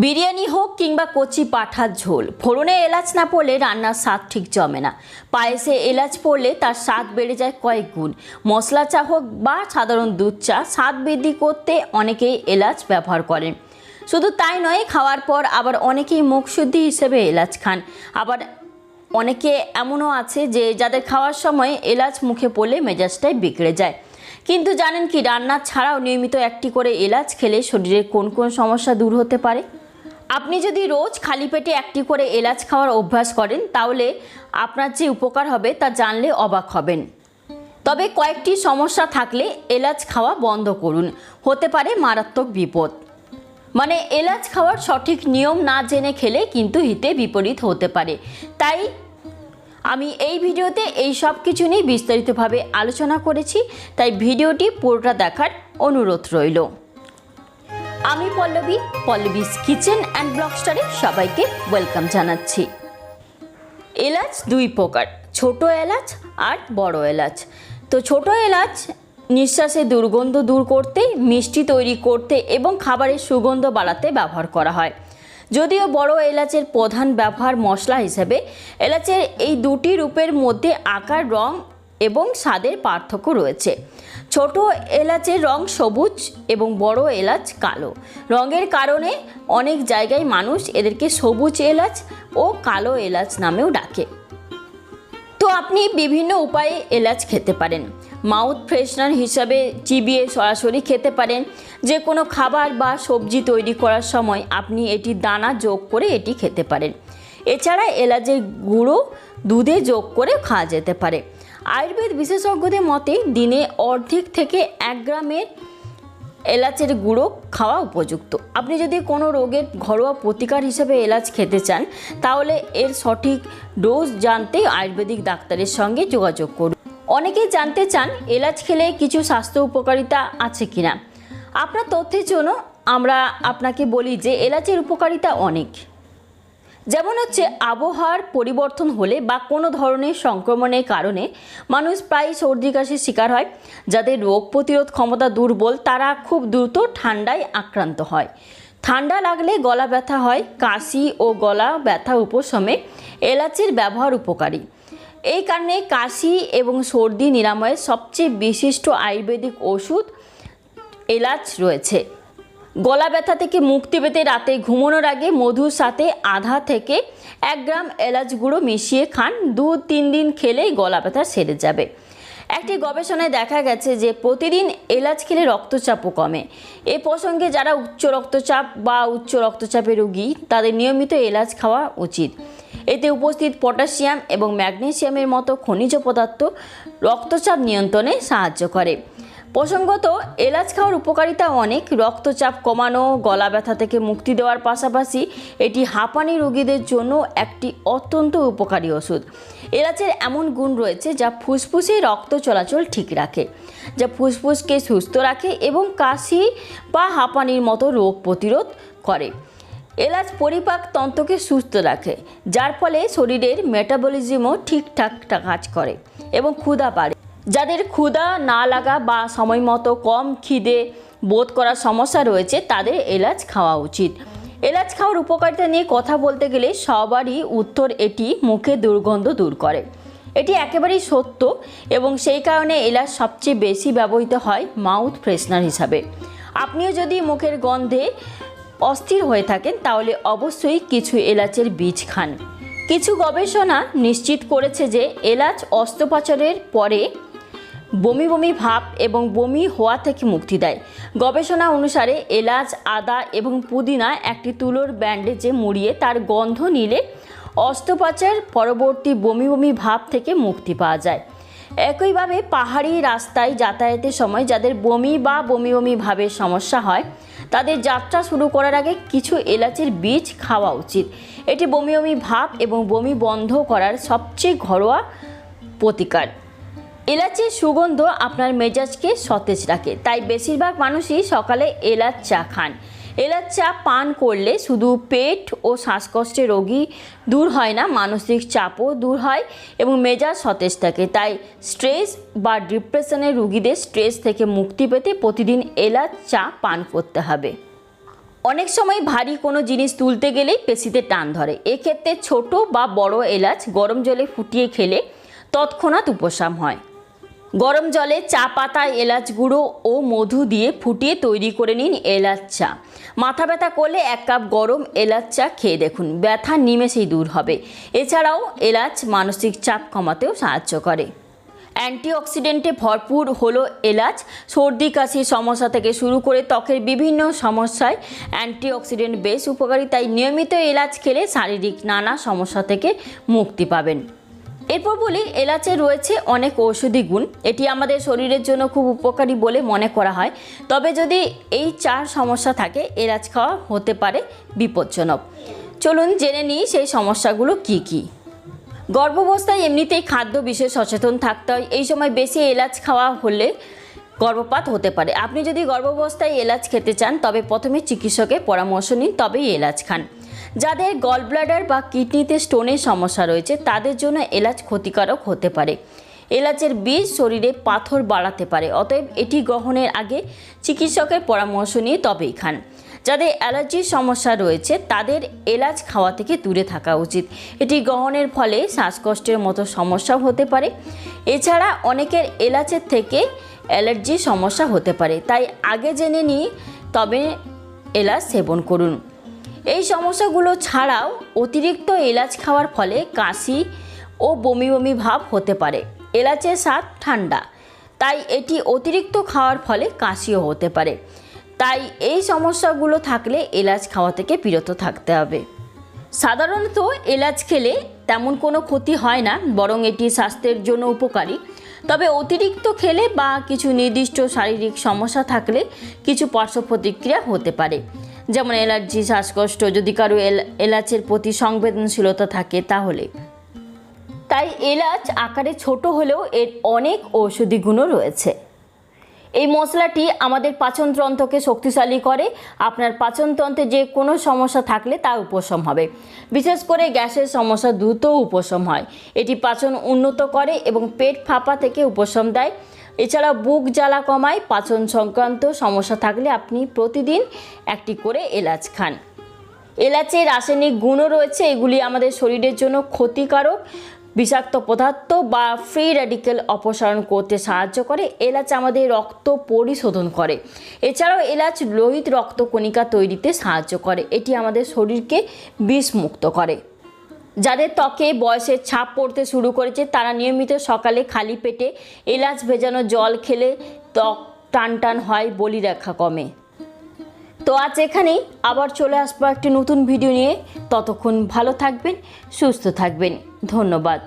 বিরিয়ানি হোক কিংবা কচি পাঠার ঝোল, ফোড়নে এলাচ না পড়লে রান্নার স্বাদ ঠিক জমে না। পায়েসে এলাচ পড়লে তার স্বাদ বেড়ে যায় কয়েক গুণ। মশলা চা হোক বা সাধারণ দুধ চা, স্বাদ বৃদ্ধি করতে অনেকেই এলাচ ব্যবহার করেন। শুধু তাই নয়, খাওয়ার পর আবার অনেকেই মুখশুদ্ধি হিসেবে এলাচ খান। আবার অনেকে এমনও আছে যে যাদের খাওয়ার সময় এলাচ মুখে পড়লে মেজাজটাই বিগড়ে যায়। কিন্তু জানেন কি, রান্না ছাড়াও নিয়মিত একটি করে এলাচ খেলে শরীরের কোন কোন সমস্যা দূর হতে পারে? আপনি যদি রোজ খালি পেটে একটি করে এলাচ খাওয়ার অভ্যাস করেন, তাহলে আপনার যে উপকার হবে তা জানলে অবাক হবেন। তবে কয়েকটি সমস্যা থাকলে এলাচ খাওয়া বন্ধ করুন। হতে পারে মারাত্মক বিপদ। মানে এলাচ খাওয়ার সঠিক নিয়ম না জেনে খেলে কিন্তু হিতে বিপরীত হতে পারে। তাই আমি এই ভিডিওতে এই সব কিছু নিয়ে বিস্তারিতভাবে আলোচনা করেছি, তাই ভিডিওটি পুরোটা দেখার অনুরোধ রইল। আমি Pallavi, Pallavi's kitchen and blog স্টারে সবাইকে ওয়েলকাম জানাচ্ছি। এলাচ দুই প্রকার, ছোট এলাচ আর বড় এলাচ। তো ছোট এলাচ নিঃশ্বাসে দুর্গন্ধ দূর করতে, মিষ্টি তৈরি করতে এবং খাবারের সুগন্ধ বাড়াতে ব্যবহার করা হয়। যদিও বড় এলাচের প্রধান ব্যবহার মশলা হিসেবে, এলাচের এই দুটি রূপের মধ্যে আকার, রং এবং স্বাদের পার্থক্য রয়েছে। ছোট এলাচের রং সবুজ এবং বড় এলাচ কালো। রঙের কারণে অনেক জায়গায় মানুষ এদেরকে সবুজ এলাচ ও কালো এলাচ নামেও ডাকে। তো আপনি বিভিন্ন উপায়ে এলাচ খেতে পারেন। মাউথ ফ্রেশনার হিসাবে চিবিয়ে সরাসরি খেতে পারেন। যে কোনো খাবার বা সবজি তৈরি করার সময় আপনি এটি দানা যোগ করে এটি খেতে পারেন। এছাড়া এলাচের গুঁড়ো দুধে যোগ করে খাওয়া যেতে পারে। আয়ুর্বেদ বিশেষজ্ঞদের মতে দিনে অর্ধেক থেকে এক গ্রামের এলাচের গুঁড়ো খাওয়া উপযুক্ত। আপনি যদি কোনো রোগের ঘরোয়া প্রতিকার হিসেবে এলাচ খেতে চান, তাহলে এর সঠিক ডোজ জানতে আয়ুর্বেদিক ডাক্তারের সঙ্গে যোগাযোগ করুন। অনেকেই জানতে চান এলাচ খেলে কিছু স্বাস্থ্য উপকারিতা আছে কিনা। আপনার তথ্যের জন্য আমরা আপনাকে বলি যে এলাচের উপকারিতা অনেক। যেমন হচ্ছে আবহাওয়ার পরিবর্তন হলে বা কোনো ধরনের সংক্রমণের কারণে মানুষ প্রায় সর্দি কাশির শিকার হয়। যাদের রোগ প্রতিরোধ ক্ষমতা দুর্বল, তারা খুব দ্রুত ঠান্ডায় আক্রান্ত হয়। ঠান্ডা লাগলে গলা ব্যথা হয়, কাশি ও গলা ব্যথা উপশমে এলাচের ব্যবহার উপকারী। এই কারণে কাশি এবং সর্দি নিরাময়ের সবচেয়ে বিশিষ্ট আয়ুর্বেদিক ওষুধ এলাচ রয়েছে। গলা ব্যথা থেকে মুক্তি পেতে রাতে ঘুমানোর আগে মধুর সাথে আধা থেকে এক গ্রাম এলাচ গুঁড়ো মিশিয়ে খান। দু তিন দিন খেলেই গলা ব্যথা সেরে যাবে। একটি গবেষণায় দেখা গেছে যে প্রতিদিন এলাচ খেলে রক্তচাপও কমে। এ প্রসঙ্গে যারা উচ্চ রক্তচাপ বা উচ্চ রক্তচাপের রোগী, তাদের নিয়মিত এলাচ খাওয়া উচিত। এতে উপস্থিত পটাশিয়াম এবং ম্যাগনেসিয়ামের মতো খনিজ পদার্থ রক্তচাপ নিয়ন্ত্রণে সাহায্য করে। প্রসঙ্গত, এলাচ খাওয়ার উপকারিতা অনেক। রক্তচাপ কমানো, গলা ব্যথা থেকে মুক্তি দেওয়ার পাশাপাশি এটি হাঁপানি রোগীদের জন্য একটি অত্যন্ত উপকারী ওষুধ। এলাচের এমন গুণ রয়েছে যা ফুসফুসে রক্ত চলাচল ঠিক রাখে, যা ফুসফুসকে সুস্থ রাখে এবং কাশি বা হাঁপানির মতো রোগ প্রতিরোধ করে। এলাচ পরিপাক তন্ত্রকে সুস্থ রাখে, যার ফলে শরীরের মেটাবলিজমও ঠিকঠাক কাজ করে এবং ক্ষুধা যাদের ক্ষুধা না লাগা বা সময় মতো কম খিদে বোধ করার সমস্যা রয়েছে, তাদের এলাচ খাওয়া উচিত। এলাচ খাওয়ার উপকারিতা নিয়ে কথা বলতে গেলে সবারই উত্তর এটি মুখে দুর্গন্ধ দূর করে। এটি একেবারেই সত্য এবং সেই কারণে এলাচ সবচেয়ে বেশি ব্যবহৃত হয় মাউথ ফ্রেশনার হিসাবে। আপনিও যদি মুখের গন্ধে অস্থির হয়ে থাকেন, তাহলে অবশ্যই কিছু এলাচের বীজ খান। কিছু গবেষণা নিশ্চিত করেছে যে এলাচ অস্ত্রোপচারের পরে বমি বমি ভাব এবং বমি হওয়া থেকে মুক্তি দেয়। গবেষণা অনুসারে এলাচ, আদা এবং পুদিনা একটি তুলোর ব্যান্ডেজে মুড়িয়ে তার গন্ধ নিলে অস্ত্রোপচার, পরবর্তী বমি বমি ভাব থেকে মুক্তি পাওয়া যায়। একইভাবে পাহাড়ি রাস্তায় যাতায়াতের সময় যাদের বমি বা বমি বমি ভাবের সমস্যা হয়, তাদের যাত্রা শুরু করার আগে কিছু এলাচের বীজ খাওয়া উচিত। এটি বমি বমি ভাব এবং বমি বন্ধ করার সবচেয়ে ঘরোয়া প্রতিকার। এলাচের সুগন্ধ আপনার মেজাজকে সতেজ রাখে, তাই বেশিরভাগ মানুষই সকালে এলাচ চা খান। এলাচ চা পান করলে শুধু পেট ও শ্বাসকষ্টের রোগী দূর হয় না, মানসিক চাপও দূর হয় এবং মেজাজ সতেজ থাকে। তাই স্ট্রেস বা ডিপ্রেশনের রুগীদের স্ট্রেস থেকে মুক্তি পেতে প্রতিদিন এলাচ চা পান করতে হবে। অনেক সময় ভারী কোনো জিনিস তুলতে গেলেই পেশিতে টান ধরে। এক্ষেত্রে ছোট বা বড় এলাচ গরম জলে ফুটিয়ে খেলে তৎক্ষণাৎ উপশম হয়। গরম জলে চা পাতা, এলাচ গুঁড়ো ও মধু দিয়ে ফুটিয়ে তৈরি করে নিন এলাচ চা। মাথা ব্যথা করলে এক কাপ গরম এলাচ চা খেয়ে দেখুন, ব্যথা নিমেষেই দূর হবে। এছাড়াও এলাচ মানসিক চাপ কমাতেও সাহায্য করে। অ্যান্টিঅক্সিডেন্টে ভরপুর হলো এলাচ। সর্দি কাশির সমস্যা থেকে শুরু করে ত্বকের বিভিন্ন সমস্যায় অ্যান্টিঅক্সিডেন্ট বেশ উপকারী, তাই নিয়মিত এলাচ খেলে শারীরিক নানা সমস্যা থেকে মুক্তি পাবেন। এরপর বলি, এলাচে রয়েছে অনেক ঔষধি গুণ। এটি আমাদের শরীরের জন্য খুব উপকারী বলে মনে করা হয়। তবে যদি এই চার সমস্যা থাকে, এলাচ খাওয়া হতে পারে বিপজ্জনক। চলুন জেনে নিই সেই সমস্যাগুলো কি কী। গর্ভাবস্থায় এমনিতেই খাদ্য বিষয়ে সচেতন থাকতে হয়। এই সময় বেশি এলাচ খাওয়া হলে গর্ভপাত হতে পারে। আপনি যদি গর্ভাবস্থায় এলাচ খেতে চান, তবে প্রথমে চিকিৎসকের পরামর্শ নিন, তবেই এলাচ খান। যাদের গল ব্লাডার বা কিডনিতে স্টোনের সমস্যা রয়েছে, তাদের জন্য এলাচ ক্ষতিকারক হতে পারে। এলাচের বীজ শরীরে পাথর বাড়াতে পারে, অতএব এটি গ্রহণের আগে চিকিৎসকের পরামর্শ নিয়ে তবেই খান। যাদের অ্যালার্জির সমস্যা রয়েছে, তাদের এলাচ খাওয়া থেকে দূরে থাকা উচিত। এটি গ্রহণের ফলে শ্বাসকষ্টের মতো সমস্যাও হতে পারে। এছাড়া অনেকের এলাচের থেকে অ্যালার্জির সমস্যা হতে পারে, তাই আগে জেনে নিই তবে এলাচ সেবন করুন। এই সমস্যাগুলো ছাড়াও অতিরিক্ত এলাচ খাওয়ার ফলে কাশি ও বমি বমি ভাব হতে পারে। এলাচের স্বাদ ঠান্ডা, তাই এটি অতিরিক্ত খাওয়ার ফলে কাশিও হতে পারে। তাই এই সমস্যাগুলো থাকলে এলাচ খাওয়া থেকে বিরত থাকতে হবে। সাধারণত এলাচ খেলে তেমন কোনো ক্ষতি হয় না, বরং এটি স্বাস্থ্যের জন্য উপকারী। তবে অতিরিক্ত খেলে বা কিছু নির্দিষ্ট শারীরিক সমস্যা থাকলে কিছু পার্শ্ব প্রতিক্রিয়া হতে পারে। যেমন অ্যালার্জি শ্বাসকষ্ট, যদি কারও এল- এলাচের প্রতি সংবেদনশীলতা থাকে তাহলে। তাই এলাচ আকারে ছোট হলেও এর অনেক ঔষধি গুণও রয়েছে। এই মশলাটি আমাদের পাচনতন্ত্রকে শক্তিশালী করে, আপনার পাচনতন্ত্রে যে কোনো সমস্যা থাকলে তা উপশম হবে। বিশেষ করে গ্যাসের সমস্যা দ্রুত উপশম হয়। এটি পাচন উন্নত করে এবং পেট ফাঁপা থেকে উপশম দেয়। এছাড়া বুক জ্বালা কমায়, পাচন সংক্রান্ত সমস্যা থাকলে আপনি প্রতিদিন একটি করে এলাচ খান। এলাচে রাসায়নিক গুণও রয়েছে, এগুলি আমাদের শরীরের জন্য ক্ষতিকারক। বিষাক্ত পদার্থ বা ফ্রি র্যাডিক্যাল অপসারণ করতে সাহায্য করে। এলাচ আমাদের রক্ত পরিশোধন করে। এছাড়াও এলাচ লোহিত রক্তকণিকা তৈরিতে সাহায্য করে। এটি আমাদের শরীরকে বিষমুক্ত করে। যাদের ত্বকে বয়সের ছাপ পড়তে শুরু করেছে, তারা নিয়মিত সকালে খালি পেটে এলাচ ভেজানো জল খেলে ত্বক টান টান হয় বলি রেখা কমে। তো আজ এখানেই, আবার চলে আসব একটি নতুন ভিডিও নিয়ে। ততক্ষণ ভালো থাকবেন, সুস্থ থাকবেন। ধন্যবাদ।